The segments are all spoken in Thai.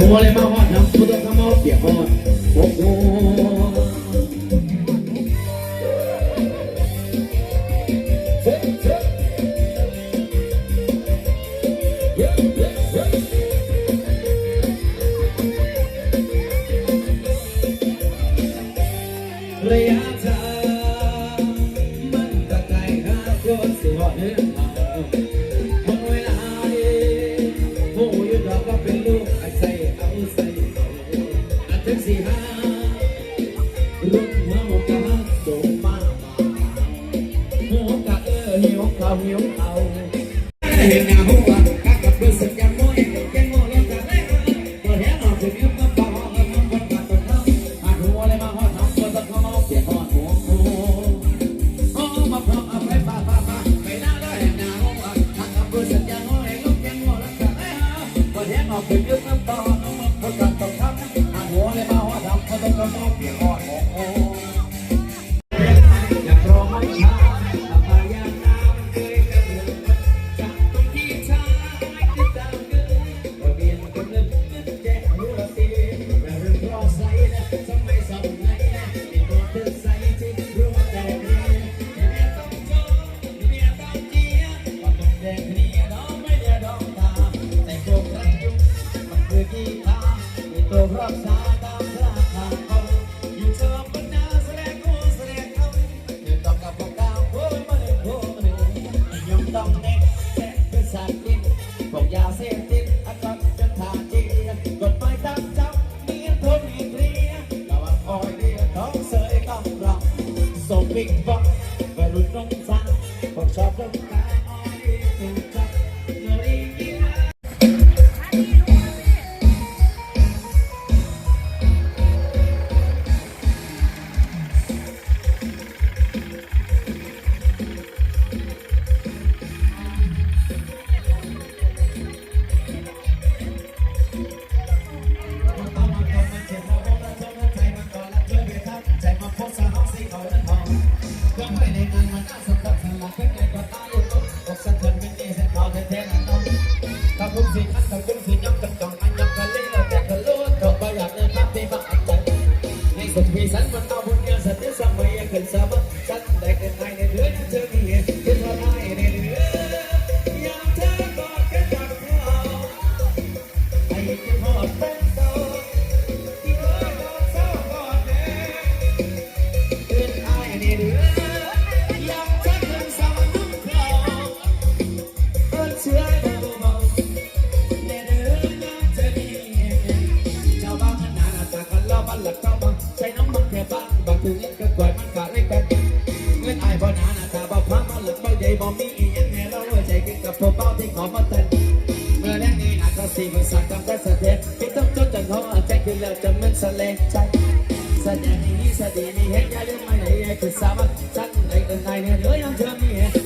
หัวเลยมาหอดน้ำพุทธขมอเปียกหอดโอ้โห รุ่นเฮาก็ฮักส่งมาหัวกะเออหิวข้าวหิวข้าเห็นหน้าหัว มี ขอมาเต้นเมื่อแรกนี้อาจจะสี่ภาษาจำได้สะเทปที่ต้องจดจนเขาใจขึ้นแล้วจะมันสะเลใจแสดงนี้สดีมีเห็นยาลืมไม่ไหนคือสามารถจัดในเอินในเนี่ยเนื้อยังเธอมีเหตุ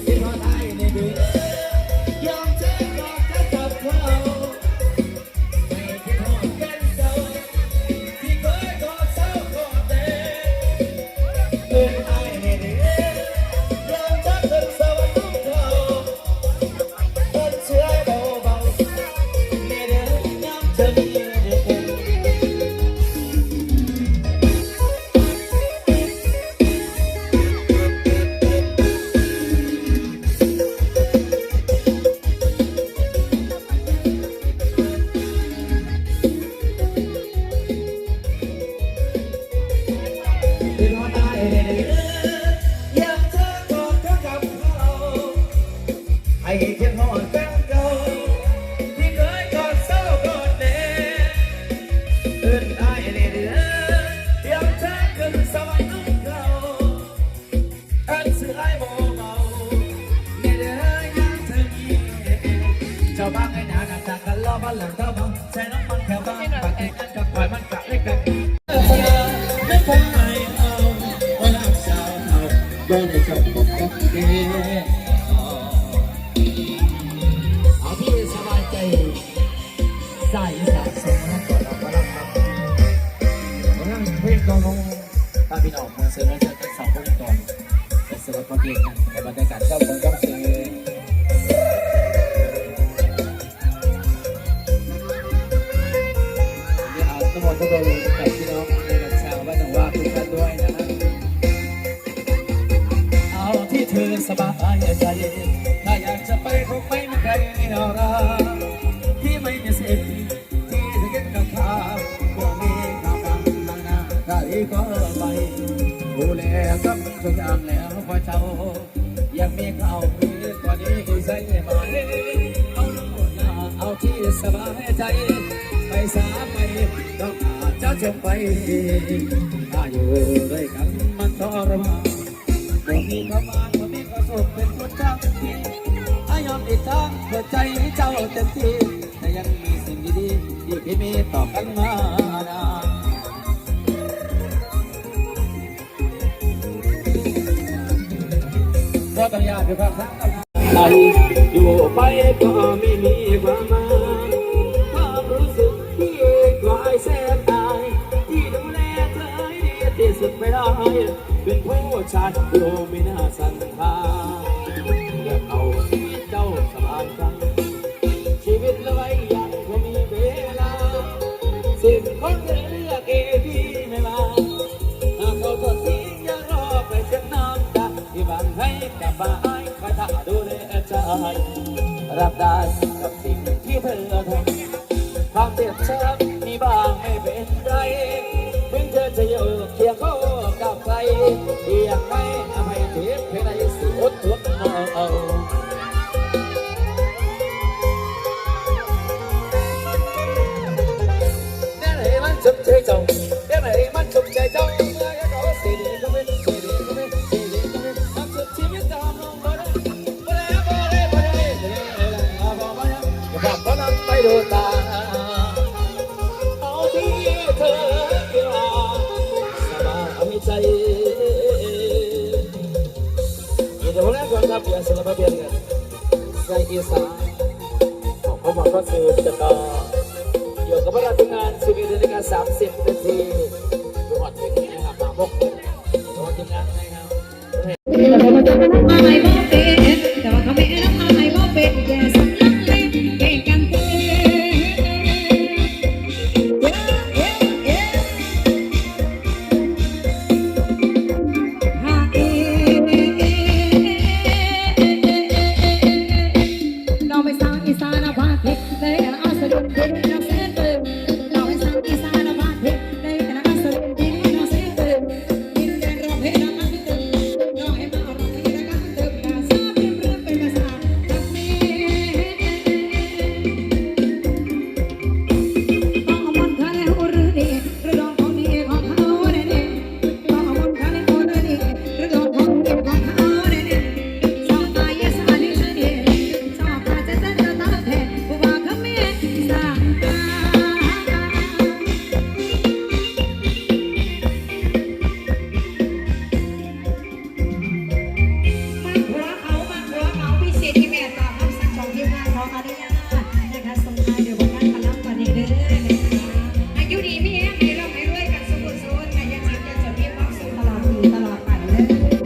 ให้เพียงหอดแฟนเก่าที่เคยกอดเศร้ากอดแน่เอิ้นอายเอเดนอยากเธอขึ้นสวรรค์ของเขาอันสื่อไอ้บ่เมาเนเด้อยามเธอมีเจ้าบ้านไอ้หนาหน้าตากันล้อบ้านหลังเท่าบังใช้น้ำมันแถวบ้านปากกินกันกับปล่อยมันกะเล็กกันไม่คงไม่เอาว่ารักสาวเอาโดนในจบบอกก็เก่ ใส่สะสมนะก่อนเราก็รับครับวันนั้นเพลงของตาพี่น้องมาเสนอเจอกันสองคนก่อนแต่สวัสดีกันในบรรยากาศเจ้าคนก็คือนุโมทนากับพี่น้องในรัชาวบ้านหนองว่าทุกท่านด้วยนะเอาที่เธอสบายใจถ้าอยากจะไปคงไม่มีใครรอรา ดูแลกับทุกอย่างแล้วพอเจ้า ยังมีข้าวมีกว่านี้ใส่มาเอาเอาที่สบายใจ ไปสาไปต้องอาจจะจบไปถ้าอยู่ด้วยกันมันทรมานบ่มีประมาณบ่มีประสบเป็นคนทางที่อายอมอีกทางเพื่อใจให้เจ้าเต็มที่แต่ยังมีสิ่งดีๆที่พี่มีต่อกันมา ก็ต้อยากด้วยความรักใจอยู่ไปก็ไม่มีความหมายความรู้สึกที่กลายแสนตายที่ดูแลเธอให้ดีที่สุดไม่ได้เป็นผู้ชายโยไม่น่าสันทาอยากเอาชีวิตเจ้าสบายใจ บบ้านคอยตาดูแลใจรับได้กับสิ่งที่เธอทำความเจ็บช้ำมีบ้างไม่เป็นไรถึงเธอจะอยู่เคียงเขากับใครเรียังไม่อภัยเทียบให้ได้สิอดทนเอา ดูตาเอาที่เธอที่อสบายใจอีเดี๋ยแรกก่อนครับเยวสลับเปลี่ยนกันใส่อีสานของผมก็คือจะต่ออยู่กับเราทุกงานสิบเอ็ดนาฬิกาสามสิบนาทีดูหอดเพลงนี้นะครับมาพบกันโดนทีมงานนะครับ Yes.